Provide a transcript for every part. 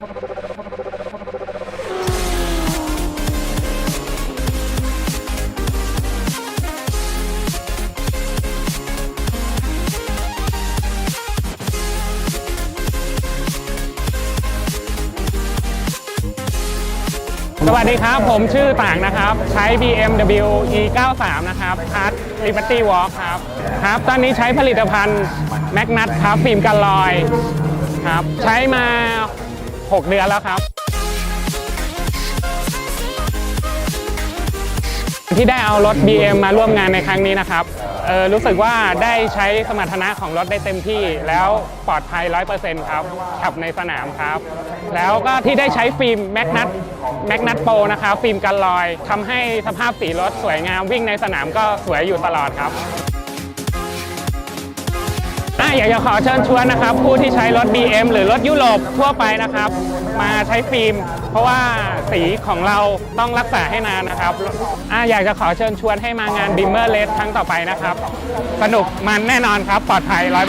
สวัสดีครับ ผมชื่อต่างนะครับ ใช้ BMW E93 นะครับ Art Liberty Walk ครับ ครับ ตอนนี้ใช้ผลิตภัณฑ์ Magnat ครับ ฟิล์มกันลอย ครับ ใช้มา 6 เดือนแล้วครับ ที่ได้เอารถ BM มาร่วมงานในครั้งนี้นะครับเออรู้สึกว่าได้ใช้สมรรถนะของรถได้เต็มที่แล้วปลอดภัย 100%ครับ ขับในสนามครับ แล้วก็ที่ได้ใช้ฟิล์มแมกนัตแมกนัตโปนะครับ ฟิล์มกันลอยทำให้สภาพสีรถสวยงามวิ่งในสนามก็สวยอยู่ตลอดครับ อยากจะขอเชิญชวนนะครับ ผู้ที่ใช้รถ BM หรือรถยุโรปทั่วไปนะครับ มาใช้ฟิล์ม เพราะว่าสีของเราต้องรักษาให้นานนะครับอะอยากจะขอเชิญชวนให้มางาน b i m m e r r a c e ครั้งต่อไปนะครับ สนุกมันแน่นอนครับ ปลอดภัย 100%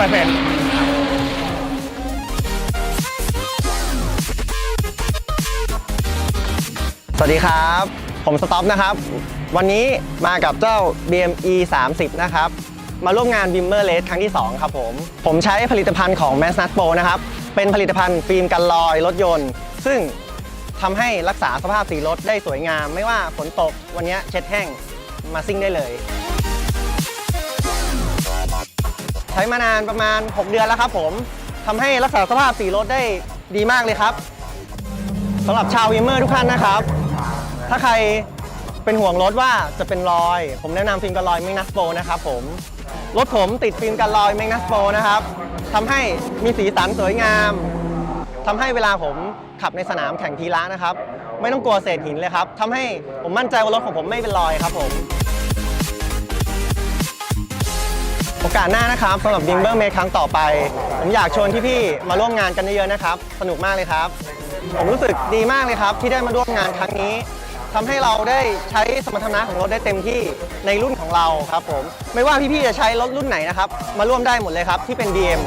สวัสดีครับ ผมสต็อปนะครับ วันนี้มากับเจ้า BME 30 นะครับ มาร่วมงาน Bimmer Race ครั้งที่ 2 ครับผม ผมใช้ผลิตภัณฑ์ของ m a s n a t Pro นะครับ เป็นผลิตภัณฑ์ฟิล์มกันรอยรถยนต์ ซึ่งทำให้รักษาสภาพสีรถได้สวยงาม ไม่ว่าฝนตกวันนี้เช็ดแห้งมาซิ่งได้เลย ใช้มานานประมาณ 6 เดือนแล้วครับผมทำให้รักษาสภาพสีรถได้ดีมากเลยครับสำหรับชาววิมเมอร์ทุกท่านนะครับ ถ้าใคร เป็นห่วงรถว่าจะเป็นรอย ผมแนะนำฟิล์มกันรอยแมกนัสโปนะครับผมรถผมติดฟิล์มกันรอยแมกนัสโปนะครับทำให้มีสีสันสวยงามทำให้เวลาผมขับในสนามแข่งทีละนะครับ ไม่ต้องกลัวเศษหินเลยครับทำให้ผมมั่นใจว่ารถของผมไม่เป็นรอยครับผมโอกาสหน้านะครับสำหรับบิงเบอร์เมครั้งต่อไป ผมอยากชวนพี่ๆมาร่วมงานกันเยอะๆนะครับ สนุกมากเลยครับ ผมรู้สึกดีมากเลยครับ ที่ได้มาร่วมงานครั้งนี้ ทำให้เราได้ใช้สมรรถนะของรถได้เต็มที่ในรุ่นของเราครับผม ไม่ว่าพี่ๆจะใช้รถรุ่นไหนนะครับ มาร่วมได้หมดเลยครับที่เป็น DM